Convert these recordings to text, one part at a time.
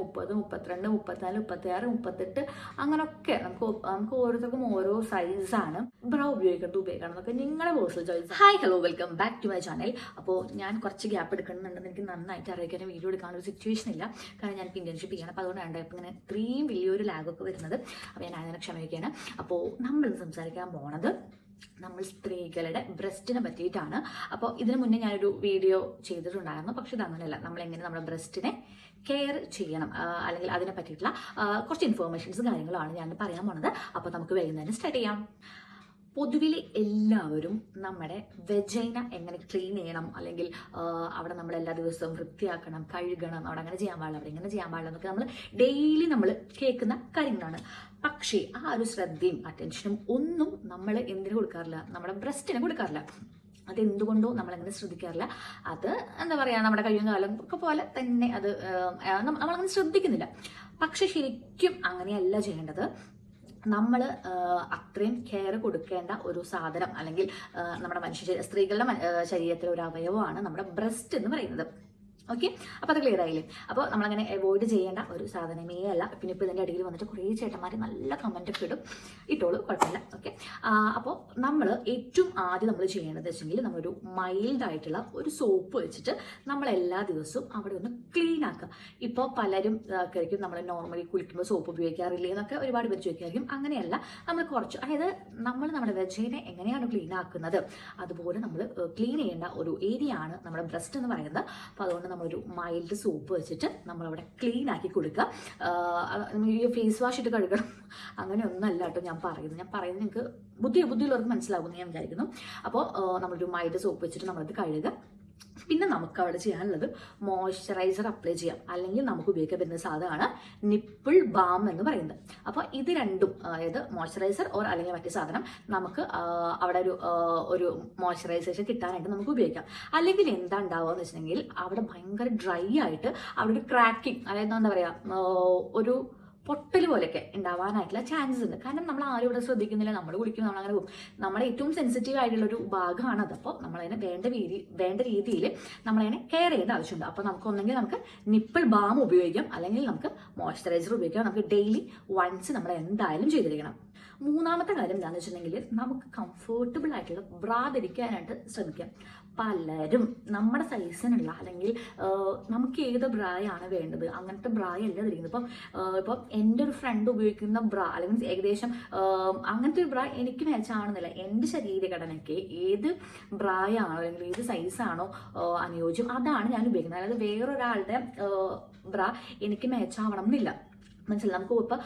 മുപ്പത് മുപ്പത്തിരണ്ട് മുപ്പത്തിനാല് മുപ്പത്തിയാറ് മുപ്പത്തെട്ട് അങ്ങനൊക്കെ നമുക്ക് നമുക്ക് ഓരോരുത്തർക്കും ഓരോ സൈസാണ് ബ്രൗ ഉപയോഗിക്കുന്നത് ഉപയോഗിക്കണം എന്നൊക്കെ നിങ്ങളുടെ personal choice hi hello welcome back to my channel അപ്പോൾ ഞാൻ കുറച്ച് ഗ്യാപ്പ് എടുക്കുന്നുണ്ടെന്ന് എനിക്ക് നന്നായിട്ട് അറിയിക്കാൻ വീഡിയോ എടുക്കാനുള്ള സിറ്റുവേഷൻ ഇല്ല. കാരണം ഞാൻ ഇന്റേൺഷിപ്പ് ചെയ്യണം. അപ്പോൾ അതുകൊണ്ടാണ് ഇപ്പം ഇങ്ങനെ ഇത്രയും വലിയൊരു ലാഗൊക്കെ വരുന്നത്. അപ്പോൾ ഞാൻ അതിനെ ക്ഷമിക്കുകയാണ്. അപ്പോൾ നമ്മൾ സംസാരിക്കാൻ പോണത് നമ്മൾ സ്ത്രീകളുടെ ബ്രസ്റ്റിനെ പറ്റിയിട്ടാണ്. അപ്പോൾ ഇതിനു മുന്നേ ഞാനൊരു വീഡിയോ ചെയ്തിട്ടുണ്ടായിരുന്നു. പക്ഷെ ഇത് അങ്ങനെയല്ല. നമ്മൾ എങ്ങനെ നമ്മുടെ ബ്രസ്റ്റിനെ കെയർ ചെയ്യണം അല്ലെങ്കിൽ അതിനെ പറ്റിയിട്ടുള്ള കുറച്ച് ഇൻഫോർമേഷൻസ് കാര്യങ്ങളാണ് ഞാൻ പറയാൻ പോണത്. അപ്പോൾ നമുക്ക് വേഗം തന്നെ സ്റ്റാർട്ട് ചെയ്യാം. പൊതുവിൽ എല്ലാവരും നമ്മുടെ വെജൈന എങ്ങനെ ക്ലീൻ ചെയ്യണം അല്ലെങ്കിൽ അവിടെ നമ്മൾ എല്ലാ ദിവസവും വൃത്തിയാക്കണം കഴുകണം അവിടെ അങ്ങനെ ചെയ്യാൻ പാടില്ല അവിടെ ഇങ്ങനെ ചെയ്യാൻ പാടില്ല എന്നൊക്കെ നമ്മൾ ഡെയിലി നമ്മൾ കേൾക്കുന്ന കാര്യങ്ങളാണ്. പക്ഷേ ആ ഒരു ശ്രദ്ധയും അറ്റൻഷനും ഒന്നും നമ്മൾ എന്തിനു കൊടുക്കാറില്ല? നമ്മുടെ ബ്രസ്റ്റിന് കൊടുക്കാറില്ല. അതെന്തുകൊണ്ടോ നമ്മളങ്ങനെ ശ്രദ്ധിക്കാറില്ല. അത് എന്താ പറയുക നമ്മുടെ കഴിയുന്ന കാലം ഒക്കെ പോലെ തന്നെ അത് നമ്മളങ്ങനെ ശ്രദ്ധിക്കുന്നില്ല. പക്ഷെ ശരിക്കും അങ്ങനെയല്ല ചെയ്യേണ്ടത്. നമ്മൾ അത്രയും കെയർ കൊടുക്കേണ്ട ഒരു സാധനം അല്ലെങ്കിൽ നമ്മുടെ മനുഷ്യ സ്ത്രീകളുടെ ശരീരത്തിലെ ഒരു അവയവമാണ് നമ്മുടെ ബ്രസ്റ്റ് എന്ന് പറയുന്നത്. ഓക്കെ അപ്പോൾ അത് ക്ലിയർ ആയില്ലേ? അപ്പോൾ നമ്മളങ്ങനെ അവോയ്ഡ് ചെയ്യേണ്ട ഒരു സാധനമേ അല്ല. പിന്നെ ഇപ്പോൾ ഇതിന്റെ അടിയിൽ വന്നിട്ട് കുറേ ചേട്ടന്മാർ നല്ല കമന്റ് ഒക്കെ ഇടും. ഇട്ടോളൂ കുഴപ്പമില്ല. ഓക്കെ അപ്പോൾ നമ്മൾ ഏറ്റവും ആദ്യം നമ്മൾ ചെയ്യേണ്ടത് വെച്ചെങ്കിൽ നമ്മളൊരു മൈൽഡ് ആയിട്ടുള്ള ഒരു സോപ്പ് വെച്ചിട്ട് നമ്മൾ എല്ലാ ദിവസവും അവിടെ ഒന്ന് ക്ലീൻ ആക്കുക. ഇപ്പോൾ പലരും ആൾക്കാർക്കും നമ്മൾ നോർമലി കുളിക്കുമ്പോൾ സോപ്പ് ഉപയോഗിക്കാറില്ലേ എന്നൊക്കെ ഒരുപാട് പേര് ചോദിക്കായിരിക്കും അങ്ങനെയല്ല നമ്മൾ കുറച്ച് അതായത് നമ്മൾ നമ്മുടെ വെജൈനെ എങ്ങനെയാണ് ക്ലീൻ ആക്കുന്നത്? അതുപോലെ നമ്മൾ ക്ലീൻ ചെയ്യേണ്ട ഒരു ഏരിയ ആണ് നമ്മുടെ ബ്രസ്റ്റ് എന്ന് പറയുന്നത്. അപ്പോൾ അതുകൊണ്ട് നമ്മളൊരു മൈൽഡ് സോപ്പ് വെച്ചിട്ട് നമ്മളവിടെ ക്ലീൻ ആക്കി കൊടുക്കുക. ഈ ഫേസ് വാഷ് ഇട്ട് കഴുകണം. അങ്ങനെയൊന്നല്ല കേട്ടോ ഞാൻ പറയുന്നത്. ഞാൻ പറയുന്നത് നിങ്ങൾക്ക് ബുദ്ധി ബുദ്ധിയുള്ളവർക്ക് മനസ്സിലാകുമെന്ന് ഞാൻ വിചാരിക്കുന്നു. അപ്പോൾ നമ്മളൊരു മൈൽഡ് സോപ്പ് വെച്ചിട്ട് നമ്മളത് കഴുകുക. പിന്നെ നമുക്ക് അവിടെ ചെയ്യാനുള്ളത് മോയ്സ്ചറൈസർ അപ്ലൈ ചെയ്യാം. അല്ലെങ്കിൽ നമുക്ക് ഉപയോഗിക്കാൻ പറ്റുന്ന സാധനമാണ് നിപ്പിൾ ബാം എന്ന് പറയുന്നത്. അപ്പോൾ ഇത് രണ്ടും അതായത് മോയ്സ്ചറൈസർ ഓർ അല്ലെങ്കിൽ മറ്റേ സാധനം നമുക്ക് അവിടെ ഒരു ഒരു മോയ്സ്ചറൈസേഷൻ കിട്ടാനായിട്ട് നമുക്ക് ഉപയോഗിക്കാം. അല്ലെങ്കിൽ എന്താ ഉണ്ടാവുക എന്ന് വെച്ചിട്ടുണ്ടെങ്കിൽ അവിടെ ഭയങ്കര ഡ്രൈ ആയിട്ട് അവിടെ ഒരു ക്രാക്കിംഗ് അതായത് എന്താ പറയുക ഒരു പൊട്ടൽ പോലെയൊക്കെ ഉണ്ടാവാനായിട്ടുള്ള ചാൻസസ് ഉണ്ട്. കാരണം നമ്മൾ ആരും ഇവിടെ ശ്രദ്ധിക്കുന്നില്ല. നമ്മൾ കുളിക്കും നമ്മൾ അങ്ങനെ പോകും. നമ്മുടെ ഏറ്റവും സെൻസിറ്റീവ് ആയിട്ടുള്ള ഒരു ഭാഗമാണ് അത്. അപ്പോൾ നമ്മളതിനെ വേണ്ട രീതി വേണ്ട രീതിയിൽ നമ്മളതിനെ കെയർ ചെയ്യേണ്ട ആവശ്യമുണ്ട്. അപ്പോൾ നമുക്ക് ഒന്നെങ്കിൽ നമുക്ക് നിപ്പിൾ ബാം ഉപയോഗിക്കാം. അല്ലെങ്കിൽ നമുക്ക് മോയ്സ്ചറൈസർ ഉപയോഗിക്കാം. നമുക്ക് ഡെയിലി വൺസ് നമ്മൾ എന്തായാലും ചെയ്തിരിക്കണം. മൂന്നാമത്തെ കാര്യം എന്താണെന്ന് വെച്ചിട്ടുണ്ടെങ്കിൽ നമുക്ക് കംഫർട്ടബിൾ ആയിട്ടുള്ള ബ്രാ ധരിക്കാനായിട്ട് ശ്രമിക്കാം. പലരും നമ്മുടെ സൈസിനുള്ള അല്ലെങ്കിൽ നമുക്ക് ഏത് ബ്രായാണ് വേണ്ടത്? അങ്ങനത്തെ ബ്രായല്ല ധരിക്കുന്നത്. ഇപ്പം ഇപ്പം എന്റെ ഒരു ഫ്രണ്ട് ഉപയോഗിക്കുന്ന ബ്രാ അല്ലെങ്കിൽ ഏകദേശം അങ്ങനത്തെ ഒരു ബ്രാ എനിക്ക് മാച്ചാണെന്നില്ല എന്റെ ശരീരഘടനയ്ക്ക് ഏത് ബ്രായാണോ അല്ലെങ്കിൽ ഏത് സൈസാണോ അനുയോജ്യം അതാണ് ഞാൻ ഉപയോഗിക്കുന്നത്. അതായത് വേറൊരാളുടെ ബ്ര എനിക്ക് മാച്ചാവണം എന്നില്ല മനസ്സിലായി? നമുക്ക് ഇപ്പോൾ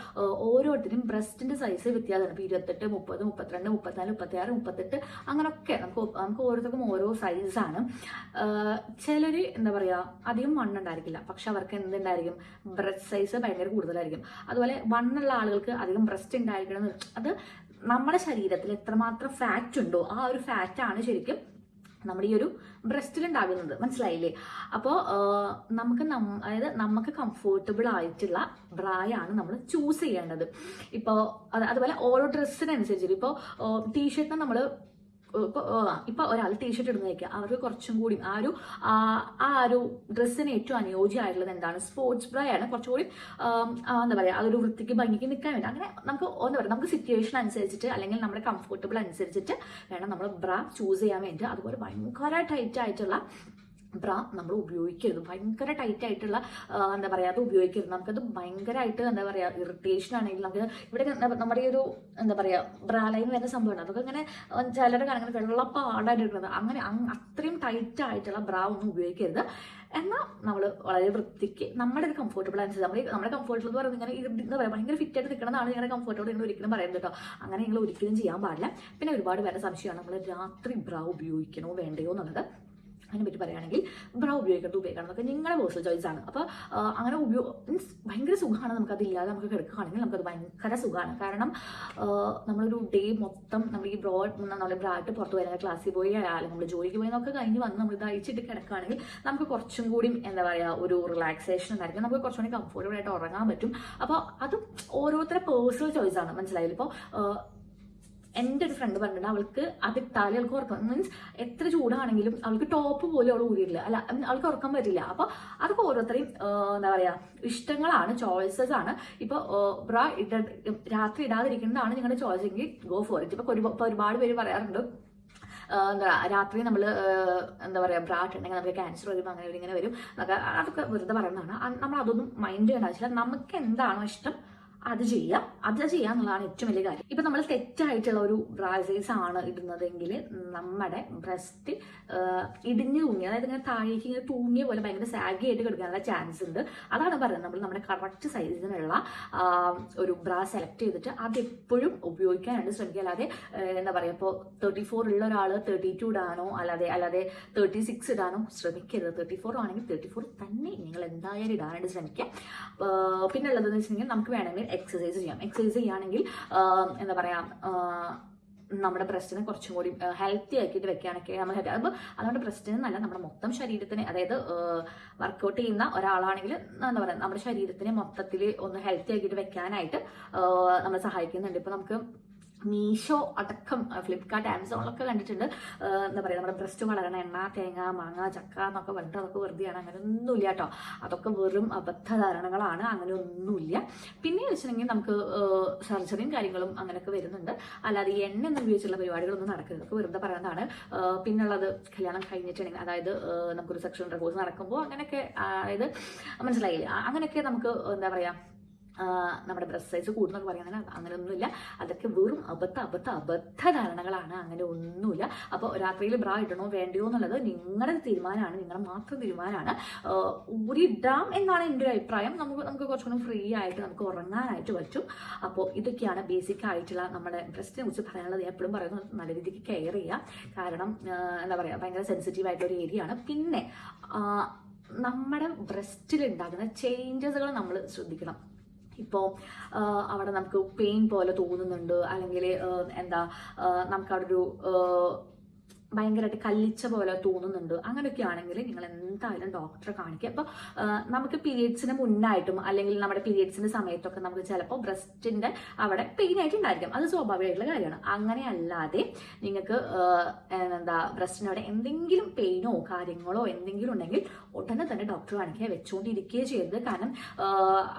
ഓരോരുത്തരും ബ്രസ്റ്റിന്റെ സൈസ് വ്യത്യാസമാണ്. ഇപ്പോൾ ഇരുപത്തെട്ട് മുപ്പത് മുപ്പത്തിരണ്ട് മുപ്പത്തിനാല് മുപ്പത്തിയാറ് മുപ്പത്തെട്ട് അങ്ങനൊക്കെ നമുക്ക് നമുക്ക് ഓരോരുത്തർക്കും ഓരോ സൈസാണ് ചിലർ എന്താ പറയുക അധികം വണ്ണുണ്ടായിരിക്കില്ല പക്ഷെ അവർക്ക് എന്തുണ്ടായിരിക്കും? ബ്രസ്റ്റ് സൈസ് ഭയങ്കര കൂടുതലായിരിക്കും. അതുപോലെ വണ്ണുള്ള ആളുകൾക്ക് അധികം ബ്രസ്റ്റ് ഉണ്ടായിരിക്കണം അത് നമ്മുടെ ശരീരത്തിൽ എത്രമാത്രം ഫാറ്റ് ഉണ്ടോ ആ ഒരു ഫാറ്റാണ് ശരിക്കും നമ്മുടെ ഈ ഒരു ബ്രസ്റ്റിൽ ഉണ്ടാകുന്നത് മനസ്സിലായില്ലേ അപ്പോൾ നമുക്ക് അതായത് നമുക്ക് കംഫോർട്ടബിൾ ആയിട്ടുള്ള ബ്രായാണ് നമ്മൾ ചൂസ് ചെയ്യേണ്ടത്. ഇപ്പോൾ അതുപോലെ ഓരോ ഡ്രസ്സിനനുസരിച്ചിട്ട് ഇപ്പോൾ ടീഷർട്ടിന് നമ്മൾ ഇപ്പോൾ ഇപ്പോൾ ഒരാൾ ടീഷർട്ട് ഇടുന്ന വയ്ക്കുക അവർക്ക് കുറച്ചും കൂടി ആ ഒരു ആ ഒരു ഡ്രസ്സിന് ഏറ്റവും അനുയോജ്യമായിട്ടുള്ളത് എന്താണ്? സ്പോർട്സ് ബ്രൈ ആണ്. കുറച്ചുകൂടി എന്താ പറയുക അതൊരു വൃത്തിക്ക് ഭംഗിക്ക് നിൽക്കാൻ വേണ്ടി. അങ്ങനെ നമുക്ക് എന്താ പറയുക നമുക്ക് സിറ്റുവേഷൻ അനുസരിച്ചിട്ട് അല്ലെങ്കിൽ നമ്മുടെ കംഫർട്ടബിൾ അനുസരിച്ചിട്ട് വേണം നമ്മൾ ബ്രാ ചൂസ് ചെയ്യാൻ വേണ്ടി. അതുപോലെ ഭയങ്കര ടൈറ്റ് ആയിട്ടുള്ള ബ്രാ നമ്മൾ ഉപയോഗിക്കരുത്. ഭയങ്കര ടൈറ്റ് ആയിട്ടുള്ള എന്താ പറയുക അത് ഉപയോഗിക്കരുത്. നമുക്കത് ഭയങ്കരമായിട്ട് എന്താ പറയുക ഇറിറ്റേഷൻ ആണെങ്കിൽ നമുക്ക് ഇവിടെ നമ്മുടെ ഈ ഒരു എന്താ പറയുക ബ്രാ ലൈൻ വരുന്ന സംഭവമാണ് അതൊക്കെ ഇങ്ങനെ ചിലരുടെ അങ്ങനെ വെള്ളപ്പാടായിട്ട് അങ്ങനെ അത്രയും ടൈറ്റ് ആയിട്ടുള്ള ബ്രാ ഒന്നും ഉപയോഗിക്കരുത്. എന്നാൽ നമ്മൾ വളരെ വൃത്തിക്ക് നമ്മുടെ ഒരു കംഫർട്ടബിൾ അനുസരിച്ച് നമ്മൾ നമ്മുടെ കംഫർട്ടബിൾ എന്ന് പറയുന്നത് ഇങ്ങനെ എന്താ പറയുക ഭയങ്കര ഫിറ്റ് ആയിട്ട് നിൽക്കണമെന്നാണ് നിങ്ങളുടെ കംഫർട്ടബിൾ നിങ്ങൾ ഒരിക്കലും പറയുന്നത് കേട്ടോ. അങ്ങനെ നിങ്ങൾ ഒരിക്കലും ചെയ്യാൻ പാടില്ല. പിന്നെ ഒരുപാട് പേരുടെ സംശയമാണ് നമ്മൾ രാത്രി ബ്രാ ഉപയോഗിക്കണോ വേണ്ടയോ എന്നുള്ളത്. അതിനെ പറ്റി പറയുകയാണെങ്കിൽ ബ്രൗ ഉപയോഗിക്കണം ഉപയോഗിക്കണം നിങ്ങളുടെ പേഴ്സണൽ ചോയ്സ് ആണ്. അപ്പോൾ അങ്ങനെ ഉപയോഗ മീൻസ് ഭയങ്കര സുഖമാണ് നമുക്കതില്ലാതെ നമുക്ക് കിടക്കുകയാണെങ്കിൽ നമുക്കത് ഭയങ്കര സുഖമാണ്. കാരണം നമ്മളൊരു ഡേ മൊത്തം നമ്മൾ ഈ ബ്രോഡ് നമ്മൾ ബ്രായിട്ട് പുറത്ത് വരുന്ന ക്ലാസ്സിൽ പോയി അല്ലെങ്കിൽ നമ്മൾ ജോലിക്ക് പോയി എന്നൊക്കെ കഴിഞ്ഞ് വന്ന് നമ്മൾ ഇത് അയച്ചിട്ട് കിടക്കുകയാണെങ്കിൽ നമുക്ക് കുറച്ചും കൂടി എന്താ പറയുക ഒരു റിലാക്സേഷൻ ഉണ്ടായിരിക്കും. നമുക്ക് കുറച്ചും കൂടി കംഫർട്ടബിൾ ആയിട്ട് ഉറങ്ങാൻ പറ്റും. അപ്പോൾ അത് ഓരോരുത്തരുടെ പേഴ്സണൽ ചോയ്സ് ആണ്. മനസ്സിലായില്ല? ഇപ്പോൾ എന്റെ ഒരു ഫ്രണ്ട് പറഞ്ഞിട്ടുണ്ട് അവൾക്ക് അതിട്ടാലേ അവൾക്ക് ഉറക്കം മീൻസ് എത്ര ചൂടാണെങ്കിലും അവൾക്ക് ടോപ്പ് പോലും അവൾ ഊരിയില്ല അല്ല അവൾക്ക് ഉറക്കാൻ പറ്റില്ല അപ്പോൾ അതൊക്കെ ഓരോരുത്തരെയും എന്താ പറയാ ഇഷ്ടങ്ങളാണ് ചോയ്സസ് ആണ്. ഇപ്പോൾ ബ്ര ഇട രാത്രി ഇടാതിരിക്കുന്നതാണ് നിങ്ങളുടെ ചോയ്സ് എങ്കിൽ ഗോ ഫോർ ഇറ്റ് ഇപ്പോൾ ഒരുപാട് പേര് പറയാറുണ്ട് എന്താ രാത്രി നമ്മൾ എന്താ പറയുക ബ്രാറ്റ് ഉണ്ടെങ്കിൽ നമുക്ക് ക്യാൻസർ വരും അങ്ങനെ ഇങ്ങനെ വരും അതൊക്കെ വെറുതെ പറയുന്നതാണ്. നമ്മൾ അതൊന്നും മൈൻഡ് ചെയ്യേണ്ട ആവശ്യമില്ല. നമുക്ക് എന്താണോ ഇഷ്ടം അത് ചെയ്യാം അത് ചെയ്യാം എന്നുള്ളതാണ് ഏറ്റവും വലിയ കാര്യം. ഇപ്പൊ നമ്മൾ തെറ്റായിട്ടുള്ള ഒരു ബ്രാസേഴ്സ് ആണ് ഇടുന്നതെങ്കിൽ നമ്മുടെ ബ്രസ്റ്റ് ഇടിഞ്ഞു തൂങ്ങി അതായത് ഇങ്ങനെ താഴേക്ക് ഇങ്ങനെ തൂങ്ങിയ പോലെ ഭയങ്കര സാഗി ആയിട്ട് കിടക്കാനുള്ള ചാൻസ് ഉണ്ട്. അതാണ് പറയുന്നത് നമ്മൾ നമ്മുടെ കറക്റ്റ് സൈസിനുള്ള ഒരു ബ്രാ സെലക്ട് ചെയ്തിട്ട് അത് എപ്പോഴും ഉപയോഗിക്കാനായിട്ട് ശ്രമിക്കുക. അല്ലാതെ എന്താ പറയുക ഇപ്പോൾ തേർട്ടി ഫോർ ഉള്ള ഒരാൾ തേർട്ടി ടു ഇടാനോ അല്ലാതെ അല്ലാതെ തേർട്ടി സിക്സ് ഇടാനോ ശ്രമിക്കരുത്. തേർട്ടി ഫോർ ആണെങ്കിൽ തേർട്ടി ഫോർ തന്നെ നിങ്ങൾ എന്തായാലും ഇടാനായിട്ട് ശ്രമിക്കുക. പിന്നെ ഉള്ളതെന്ന് വെച്ചിട്ടുണ്ടെങ്കിൽ നമുക്ക് വേണമെങ്കിൽ എക്സസൈസ് ചെയ്യാം. എക്സസൈസ് ചെയ്യുകയാണെങ്കിൽ എന്താ പറയുക നമ്മുടെ ബ്രസ്റ്റിനെ കുറച്ചും കൂടി ഹെൽത്തി ആക്കിയിട്ട് വെക്കുകയാണെങ്കിൽ നമ്മൾ അപ്പോൾ അതുകൊണ്ട് ബ്രസ്റ്റിന് നല്ല നമ്മുടെ മൊത്തം ശരീരത്തിന് അതായത് വർക്കൗട്ട് ചെയ്യുന്ന ഒരാളാണെങ്കിൽ എന്താ പറയുക നമ്മുടെ ശരീരത്തിനെ മൊത്തത്തിൽ ഒന്ന് ഹെൽത്തി ആക്കിയിട്ട് വെക്കാനായിട്ട് നമ്മൾ സഹായിക്കുന്നുണ്ട്. ഇപ്പോൾ നമുക്ക് മീഷോ അടക്കം ഫ്ലിപ്കാർട്ട് ആമസോണിലൊക്കെ കണ്ടിട്ടുണ്ട്. എന്താ പറയുക നമ്മുടെ ബ്രസ്റ്റ് വളരണ എണ്ണ തേങ്ങ മാങ്ങ ചക്ക എന്നൊക്കെ പറഞ്ഞിട്ട് അതൊക്കെ വെറുതെയാണ്. അങ്ങനെ ഒന്നുമില്ല കേട്ടോ. അതൊക്കെ വെറും അബദ്ധധാരണകളാണ്. അങ്ങനെ ഒന്നുമില്ല പിന്നെ വെച്ചിട്ടുണ്ടെങ്കിൽ നമുക്ക് സർജറിയും കാര്യങ്ങളും അങ്ങനെയൊക്കെ വരുന്നുണ്ട്. അല്ലാതെ എണ്ണ എന്ന് ഉപയോഗിച്ചുള്ള പരിപാടികളൊന്നും നടക്കരുത്. വെറുതെ പറയുന്നതാണ്. പിന്നുള്ളത് കല്യാണം കഴിഞ്ഞിട്ടുണ്ടെങ്കിൽ അതായത് നമുക്കൊരു സെക്ഷൻ റെക്കോഴ്സ് നടക്കുമ്പോൾ അങ്ങനെയൊക്കെ അതായത് മനസ്സിലായി അങ്ങനെയൊക്കെ നമുക്ക് എന്താ പറയുക നമ്മുടെ ബ്രസ്റ്റ് സൈസ് കൂടുന്നൊക്കെ പറയുന്നത് അങ്ങനെ ഒന്നുമില്ല അതൊക്കെ വെറും അബദ്ധ അബദ്ധ അബദ്ധ ധാരണകളാണ്. അങ്ങനെ ഒന്നുമില്ല. അപ്പോൾ രാത്രിയിൽ ബ്രാ ഇടണോ വേണ്ടയോ എന്നുള്ളത് നിങ്ങളുടെ തീരുമാനമാണ്. നിങ്ങളുടെ മാത്രം തീരുമാനമാണ്. ഊരിടാം എന്നാണ് എന്റെ ഒരു അഭിപ്രായം. നമുക്ക് നമുക്ക് കുറച്ചുകൂടി ഫ്രീ ആയിട്ട് നമുക്ക് ഉറങ്ങാനായിട്ട് പറ്റും. അപ്പോൾ ഇതൊക്കെയാണ് ബേസിക് ആയിട്ടുള്ള നമ്മുടെ ബ്രസ്റ്റിനെ കുറിച്ച് പറയാനുള്ളത്. എപ്പോഴും പറയുന്നത് നല്ല രീതിക്ക് കെയർ ചെയ്യുക കാരണം എന്താ പറയുക ഭയങ്കര സെൻസിറ്റീവ് ആയിട്ടുള്ള ഒരു ഏരിയ ആണ്. പിന്നെ നമ്മുടെ ബ്രസ്റ്റിൽ ഉണ്ടാകുന്ന ചേഞ്ചസുകൾ നമ്മൾ ശ്രദ്ധിക്കണം. ഇപ്പോൾ അവിടെ നമുക്ക് പെയിൻ പോലെ തോന്നുന്നുണ്ട്. അല്ലെങ്കിൽ എന്താ നമുക്കവിടെ ഒരു ഭയങ്കരമായിട്ട് കല്ലിച്ച പോലെ തോന്നുന്നുണ്ട്. അങ്ങനെയൊക്കെ ആണെങ്കിൽ നിങ്ങൾ എന്തായാലും ഡോക്ടറെ കാണിക്കുക അപ്പോൾ നമുക്ക് പീരിയഡ്സിന് മുന്നായിട്ടും അല്ലെങ്കിൽ നമ്മുടെ പീരിയഡ്സിന്റെ സമയത്തൊക്കെ നമുക്ക് ചിലപ്പോൾ ബ്രസ്റ്റിന്റെ അവിടെ പെയിൻ ആയിട്ട് ഉണ്ടായിരിക്കും അത് സ്വാഭാവികമായിട്ടുള്ള കാര്യമാണ്. അങ്ങനെ അല്ലാതെ നിങ്ങൾക്ക് എന്താ ബ്രസ്റ്റിന് അവിടെ എന്തെങ്കിലും പെയിനോ കാര്യങ്ങളോ എന്തെങ്കിലും ഉണ്ടെങ്കിൽ ഉടനെ തന്നെ ഡോക്ടറെ കാണിക്കുക വെച്ചുകൊണ്ടിരിക്കുകയോ ചെയ്യരുത്. കാരണം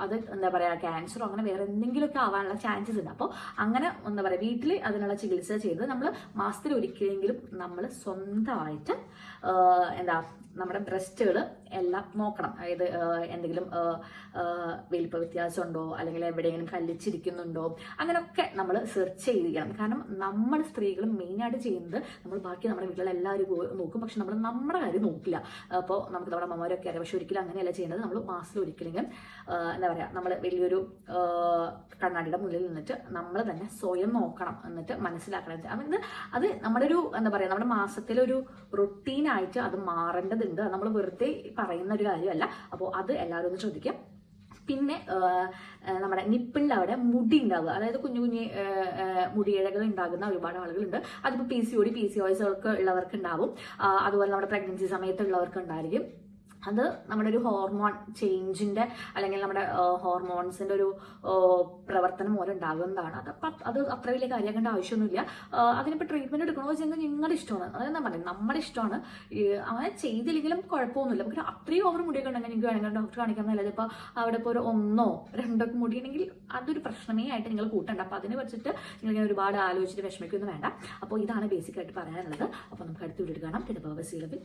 അത് എന്താ പറയുക ക്യാൻസറോ അങ്ങനെ വേറെ എന്തെങ്കിലുമൊക്കെ ആവാനുള്ള ചാൻസസ് ഉണ്ട്. അപ്പോൾ അങ്ങനെ എന്താ പറയുക വീട്ടിൽ അതിനുള്ള ചികിത്സ ചെയ്ത് നമ്മൾ മാസത്തിൽ ഒരിക്കലെങ്കിലും നമ്മൾ സ്വന്തമായിട്ട് എന്താ നമ്മുടെ ബ്രസ്റ്റുകൾ എല്ലാം നോക്കണം. അതായത് എന്തെങ്കിലും വലിപ്പ വ്യത്യാസമുണ്ടോ? അല്ലെങ്കിൽ എവിടെയെങ്കിലും കല്ലിച്ചിരിക്കുന്നുണ്ടോ? അങ്ങനെയൊക്കെ നമ്മൾ സെർച്ച് ചെയ്തിരിക്കണം. കാരണം നമ്മൾ സ്ത്രീകൾ മെയിനായിട്ട് ചെയ്യുന്നത് നമ്മൾ ബാക്കി നമ്മുടെ വീട്ടിലുള്ള എല്ലാവരും നോക്കും. പക്ഷെ നമ്മൾ നമ്മുടെ കാര്യം നോക്കില്ല. അപ്പോൾ നമുക്ക് നമ്മുടെ അമ്മമാരൊക്കെ അറിയാം പക്ഷെ ഒരിക്കലും അങ്ങനെയല്ല ചെയ്യുന്നത് നമ്മൾ മാസത്തിൽ ഒരിക്കലെങ്കിലും എന്താ പറയുക നമ്മൾ വലിയൊരു കണ്ണാടിയുടെ മുന്നിൽ നിന്നിട്ട് നമ്മൾ തന്നെ സ്വയം നോക്കണം. എന്നിട്ട് മനസ്സിലാക്കണം. അതായത് അത് നമ്മുടെ ഒരു എന്താ പറയുക നമ്മുടെ മാസത്തിലൊരു റൊട്ടീനായിട്ട് അത് മാറേണ്ടതുണ്ട് അത് നമ്മൾ വെറുതെ പറയുന്ന ഒരു കാര്യമല്ല. അപ്പോൾ അത് എല്ലാവരും ഒന്ന് ശ്രദ്ധിക്കുക പിന്നെ നമ്മുടെ നിപ്പിളിന്റെ അവിടെ മുടി ഉണ്ടാവുക. അതായത് കുഞ്ഞു കുഞ്ഞു മുടിയിഴകൾ ഉണ്ടാകുന്ന ഒരുപാട് ആളുകളുണ്ട്. അതിപ്പോൾ P C O D P C O S ഉള്ളവർക്ക് ഉണ്ടാവും അതുപോലെ നമ്മുടെ പ്രഗ്നൻസി സമയത്തുള്ളവർക്ക് ഉണ്ടായിരിക്കും അത് നമ്മുടെ ഒരു ഹോർമോൺ ചേഞ്ചിന്റെ അല്ലെങ്കിൽ നമ്മുടെ ഹോർമോൺസിന്റെ ഒരു പ്രവർത്തനം മൂലം ഉണ്ടാകുന്നതാണ്. അത് അത് അത്ര വലിയ കാര്യമാക്കേണ്ട ആവശ്യമൊന്നുമില്ല. അതിനിപ്പോൾ ട്രീറ്റ്മെന്റ് എടുക്കണോ വെച്ചാൽ നിങ്ങളുടെ ഇഷ്ടമാണ്. അതായത് എന്താ പറയുക നമ്മുടെ ഇഷ്ടമാണ്. അങ്ങനെ ചെയ്തില്ലെങ്കിലും കുഴപ്പമൊന്നുമില്ല. നമുക്ക് അത്രയും ഓവർ മുടിയൊക്കെ ഉണ്ടെങ്കിൽ നിങ്ങൾക്ക് വേണമെങ്കിൽ ഡോക്ടർ കാണിക്കാൻ നല്ലത് ഇപ്പോൾ അവിടെ ഇപ്പോൾ ഒരു ഒന്നോ രണ്ടോ മുടിയുണ്ടെങ്കിൽ അതൊരു പ്രശ്നമേ ആയിട്ട് നിങ്ങൾ കൂട്ടണ്ട. അപ്പോൾ അതിനെ വെച്ചിട്ട് നിങ്ങൾ ഇങ്ങനെ ഒരുപാട് ആലോചിച്ചിട്ട് വിഷമിക്കൊന്നും വേണ്ട. അപ്പോൾ ഇതാണ് ബേസിക്കായിട്ട് പറയാനുള്ളത്. അപ്പോൾ നമുക്ക് അടുത്ത വീഡിയോ കാണാം. പിന്നെ ബൈ സീ ലവ്